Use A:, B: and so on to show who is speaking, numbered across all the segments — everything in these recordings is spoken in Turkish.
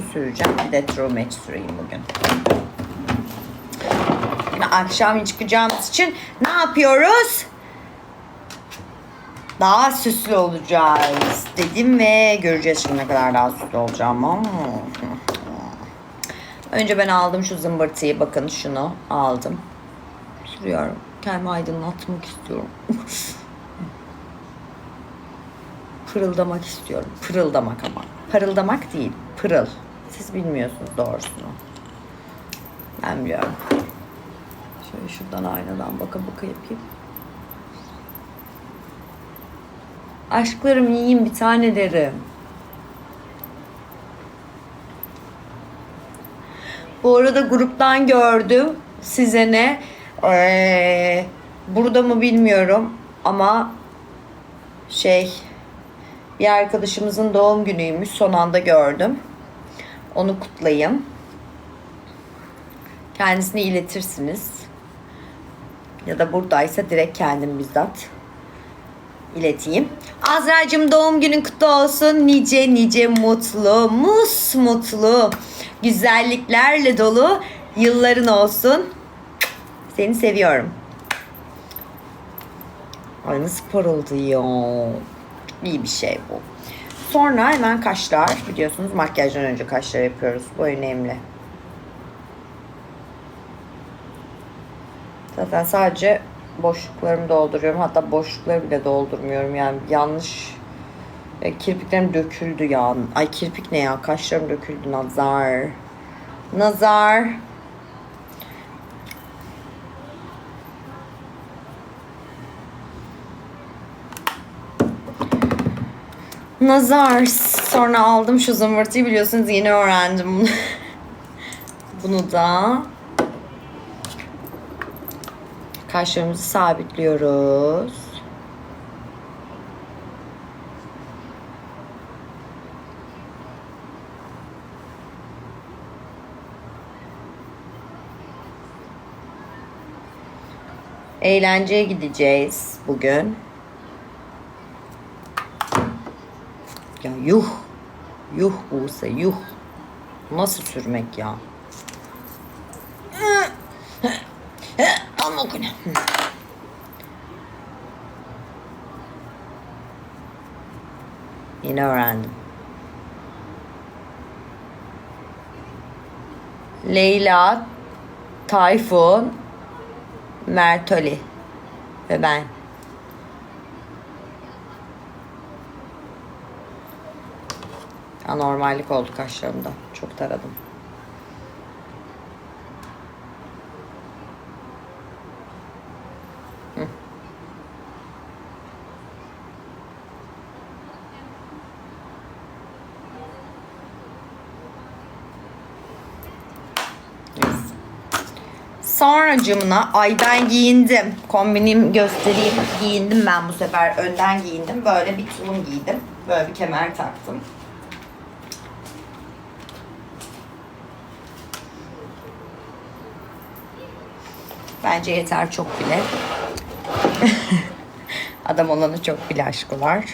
A: bunu süreceğim. Bir de True Match süreyim bugün. Akşam çıkacağımız için ne yapıyoruz? Daha süslü olacağız dedim ve göreceğiz şimdi ne kadar daha süslü olacağım. Önce ben aldım şu zımbırtıyı. Bakın şunu aldım. Sürüyorum. Kendimi aydınlatmak istiyorum. Pırıldamak istiyorum. Pırıldamak ama. Parıldamak değil. Pırıl. Siz bilmiyorsunuz doğrusunu. Ben biliyorum. Şöyle şuradan aynadan baka baka yapayım. Aşklarım yiyin bir tane derim. Bu arada gruptan gördüm size ne. Ee, burada mı bilmiyorum ama şey bir arkadaşımızın doğum günüymüş. Son anda gördüm. Onu kutlayayım. Kendisine iletirsiniz. Ya da buradaysa direkt kendim bizzat ileteyim. Azra'cığım doğum günün kutlu olsun. Nice nice mutlu, mus mutlu, güzelliklerle dolu yılların olsun. Seni seviyorum. Ay nasıl parıldıyor. İyi bir şey bu. Sonra hemen kaşlar. Biliyorsunuz makyajdan önce kaşlar yapıyoruz. Bu önemli. Zaten sadece boşluklarımı dolduruyorum. Hatta boşlukları bile doldurmuyorum. Yani yanlış e, kirpiklerim döküldü ya. Ay kirpik ne ya? Kaşlarım döküldü. Nazar. Nazar. Nazar. Sonra aldım şu zımbırtıyı biliyorsunuz yeni öğrendim bunu. bunu da kaşlarımızı sabitliyoruz. Eğlenceye gideceğiz bugün. Ya yuh. Yuh Buse yuh. Nasıl sürmek ya? Ama okunu. Yine öğrendim. Leyla, Tayfun, Mertoli ve ben. Anormallik oldu kaşlarımda. Çok taradım. Hı. Sonracımına ay ben giyindim. Kombinim göstereyim. Giyindim ben bu sefer. Önden giyindim. Böyle bir tulum giydim. Böyle bir kemer taktım. Bence yeter çok bile. Adam olanı çok bile aşkı var.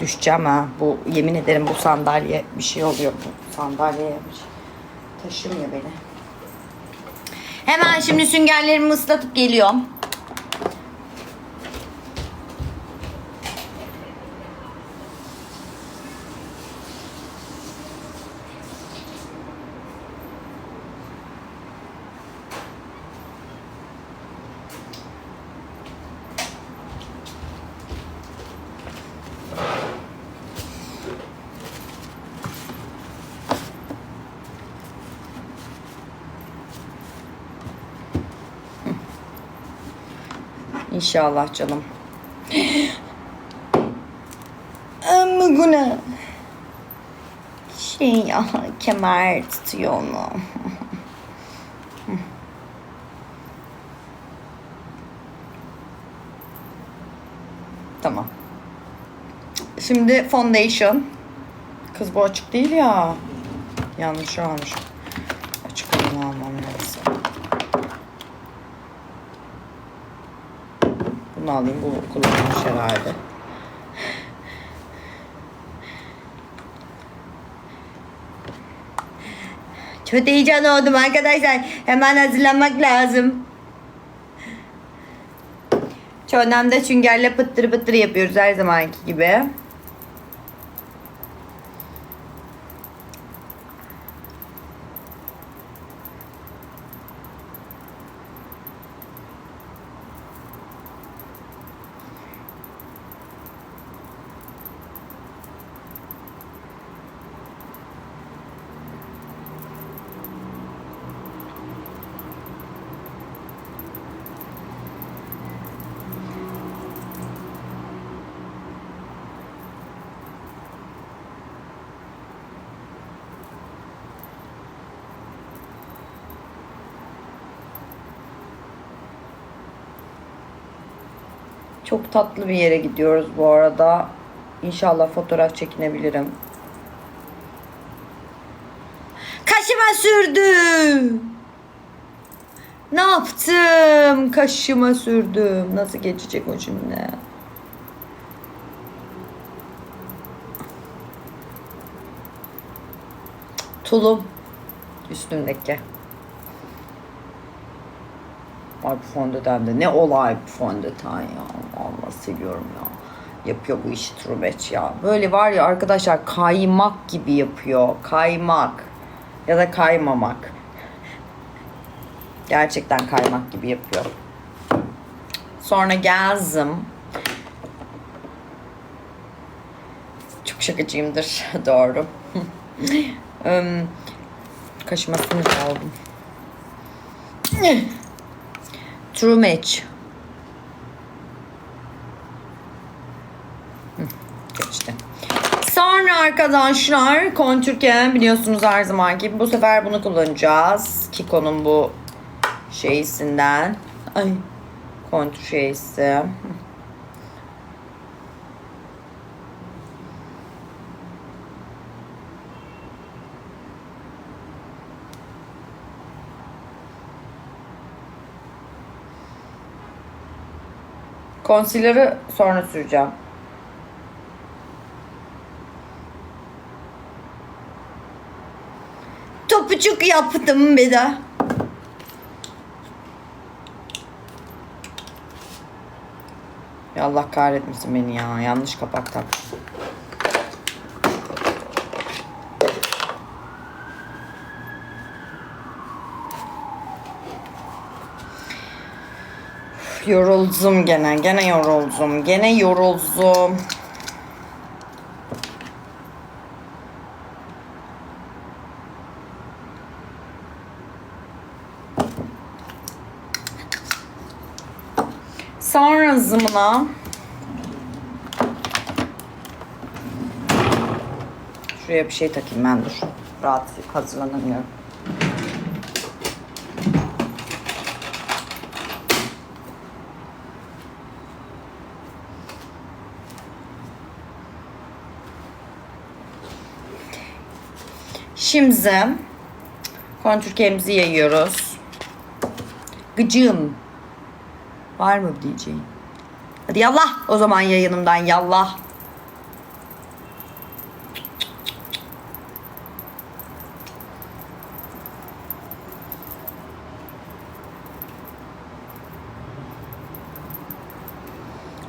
A: Düşeceğim ha. Bu yemin ederim bu sandalye bir şey oluyor. Bu sandalyeye şey taşımıyor beni. Hemen şimdi süngerlerimi ıslatıp geliyorum. İnşallah canım. Ama güne. Şey ya kemer tutuyor onu. tamam. Şimdi foundation. Kız bu açık değil ya. Yanlış almış. Açık olanı lazım. Bunu alayım. Bu kullanılmış herhalde. Çok heyecan oldum arkadaşlar. Hemen hazırlanmak lazım. Çoğundan süngerle pıttır pıttır yapıyoruz her zamanki gibi. Çok tatlı bir yere gidiyoruz bu arada. İnşallah fotoğraf çekinebilirim. Kaşıma sürdüm. Ne yaptım? Kaşıma sürdüm. Nasıl geçecek o şimdi? Tulum üstümdeki. Ay bu fondöten de ne olay bu fondöten ya. Allah seviyorum ya. Yapıyor bu işi Trubeç ya. Böyle var ya arkadaşlar kaymak gibi yapıyor. Kaymak. Ya da kaymamak. Gerçekten kaymak gibi yapıyor. Sonra geldim. Çok şakacıyımdır. Doğru. Kaşımasını aldım. True match. Hı, Geçti. Sonra arkadaşlar kontürken biliyorsunuz her zaman gibi bu sefer bunu kullanacağız. Kiko'nun bu şeysinden. Ay kontür şeysi. Concealer'ı sonra süreceğim. Yaptım bir de. Ya Allah kahretmesin beni ya. Yanlış kapak tak. Yoruldum gene. Gene yoruldum. Gene yoruldum. Sonra zımına Şuraya bir şey takayım ben dur. Rahat hazırlanamıyorum. Şimdi kontürkemizi yayıyoruz. Gıcığım. Var mı diyeceğim? Hadi yallah o zaman yayınımdan yallah.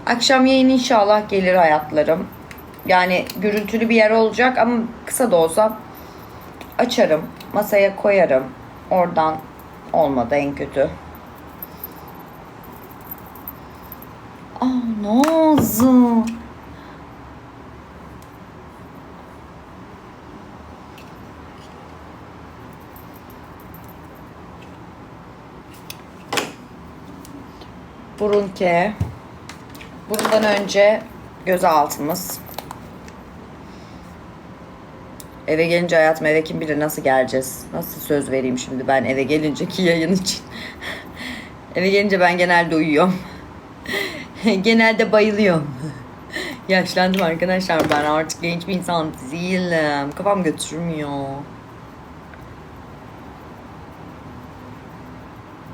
A: Akşam yayın inşallah gelir hayatlarım. Yani görüntülü bir yer olacak ama kısa da olsa açarım. Masaya koyarım. Oradan olmadı en kötü. Aa Nazım. Burun ke. Bundan önce göz altımız. Eve gelince hayatım eve kim bilir nasıl geleceğiz. Nasıl söz vereyim şimdi ben eve gelinceki yayın için. eve gelince ben genelde uyuyorum. genelde bayılıyorum. Yaşlandım arkadaşlar ben artık genç bir insan değilim. Kafam götürmüyor.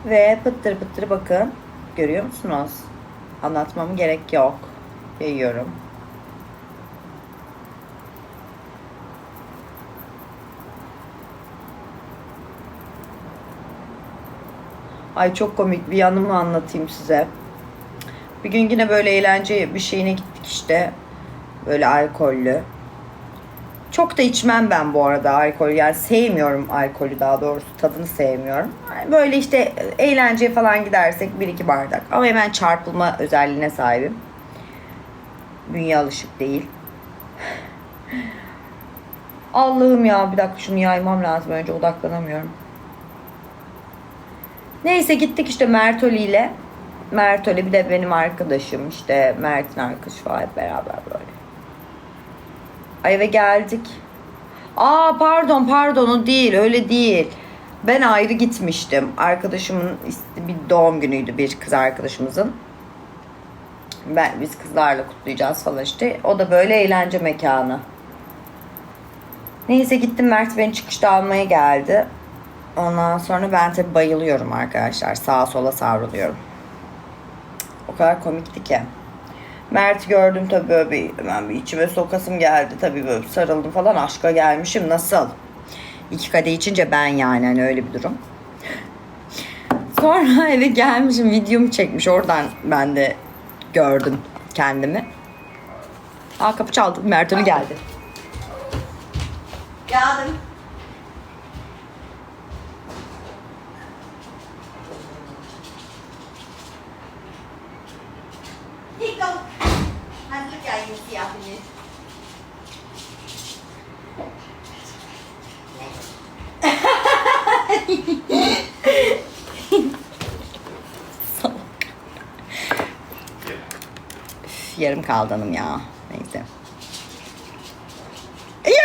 A: Ve pıttır pıttır bakın. Görüyor musunuz? Anlatmama gerek yok. Yayıyorum. Ay çok komik bir yanımı anlatayım size. Bir gün yine böyle eğlence bir şeyine gittik işte. Böyle alkollü. Çok da içmem ben bu arada alkol. Yani sevmiyorum alkolü daha doğrusu. Tadını sevmiyorum. Böyle işte eğlenceye falan gidersek bir iki bardak. Ama hemen çarpılma özelliğine sahibim. Bünye alışık değil. Allah'ım ya bir dakika şunu yaymam lazım önce odaklanamıyorum. Neyse gittik işte Mertoli ile. Mertoli bir de benim arkadaşım işte Mert'in arkadaşı falan hep beraber böyle. Ay eve geldik. Aa pardon pardon o değil öyle değil. Ben ayrı gitmiştim. Arkadaşımın bir doğum günüydü bir kız arkadaşımızın. Ben biz kızlarla kutlayacağız falan işte. O da böyle eğlence mekanı. Neyse gittim Mert beni çıkışta almaya geldi. Ondan sonra ben tabii bayılıyorum arkadaşlar. Sağa sola savruluyorum. Kadar komikti ki. Mert gördüm tabii böyle bir, hemen bir içime sokasım geldi. Tabii böyle sarıldım falan. Aşka gelmişim. Nasıl? İki kadeh içince ben yani hani öyle bir durum. Sonra eve gelmişim. Videomu çekmiş. Oradan ben de gördüm kendimi. Aa kapı çaldı. Mert Ali geldi. Geldim. Yarım kaldı hanım ya. Neyse. Ya.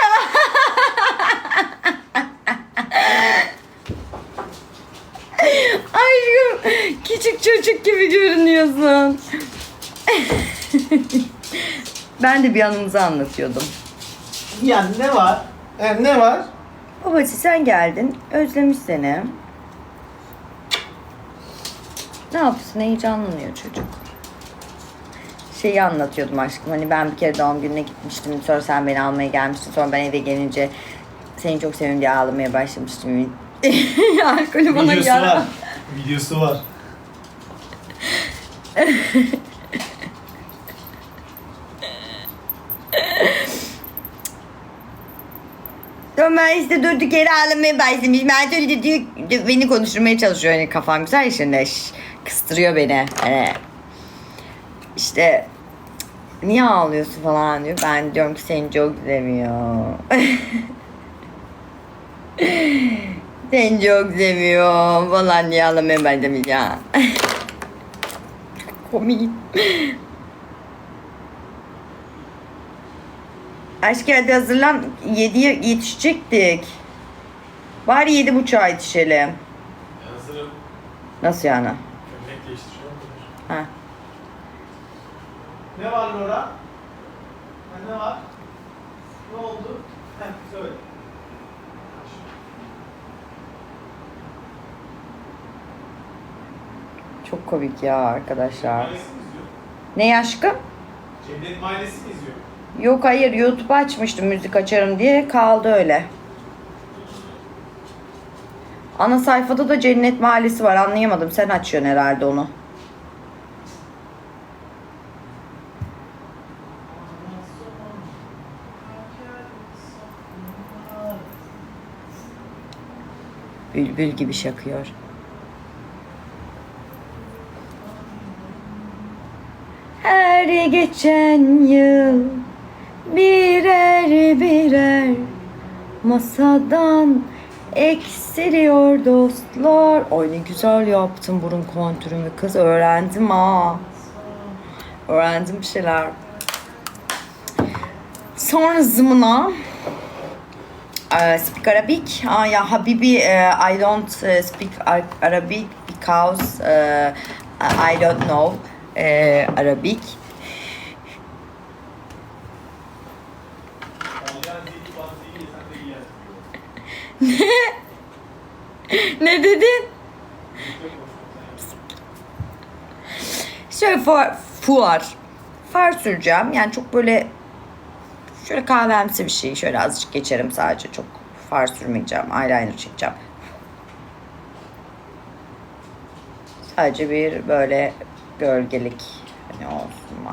A: Aşkım küçük çocuk gibi görünüyorsun. ben de bir anımızı anlatıyordum.
B: Yani ne var? E, ne var?
A: Babacı sen geldin. Özlemiş seni. Ne yapıyorsun? Heyecanlanıyor çocuk. Şeyi anlatıyordum aşkım. Hani ben bir kere doğum gününe gitmiştim. Sonra sen beni almaya gelmiştin. Sonra ben eve gelince seni çok seviyorum diye ağlamaya başlamıştım. Alkolü bana
B: Videosu
A: yara.
B: var. Videosu var.
A: Ben işte durduk yere ağlamaya başlamış. Ben şöyle diyor, beni konuşturmaya çalışıyor. Hani kafam güzel şimdi kıstırıyor beni. Hani işte niye ağlıyorsun falan diyor. Ben diyorum ki seni çok seviyor. seni çok seviyor falan diye ağlamaya başlamış ya. Komik. Aşkım hadi hazırlan. 7'ye yetişecektik. Bari yedi buçuğa yetişelim.
B: Hazırım.
A: Nasıl yani?
B: Gömlek değiştiriyorum.
A: Ha.
B: Ne var Laura? Ha, ne var? Ne oldu? Heh, söyle.
A: Çok komik ya arkadaşlar.
B: Mahallesi mi izliyor?
A: Ne aşkım?
B: Cennet Mahallesi mi izliyor?
A: Yok hayır YouTube açmıştım müzik açarım diye kaldı öyle. Ana sayfada da Cennet Mahallesi var anlayamadım. Sen açıyorsun herhalde onu. Bülbül gibi şakıyor. Her geçen yıl birer birer masadan eksiliyor dostlar. Ay ne güzel yaptım burun kontürümü kız öğrendim ha. Öğrendim bir şeyler. Sonra zımına uh, speak Arabic. Ah, ya Habibi, uh, I don't uh, speak Ar- Arabic because uh, I don't know uh, Arabic.
B: Yersin.
A: ne dedin? Şöyle fuar, fuar. Far süreceğim. Yani çok böyle şöyle kahvemsi bir şey. Şöyle azıcık geçerim sadece. Çok far sürmeyeceğim. Eyeliner çekeceğim. Sadece bir böyle gölgelik hani olsun.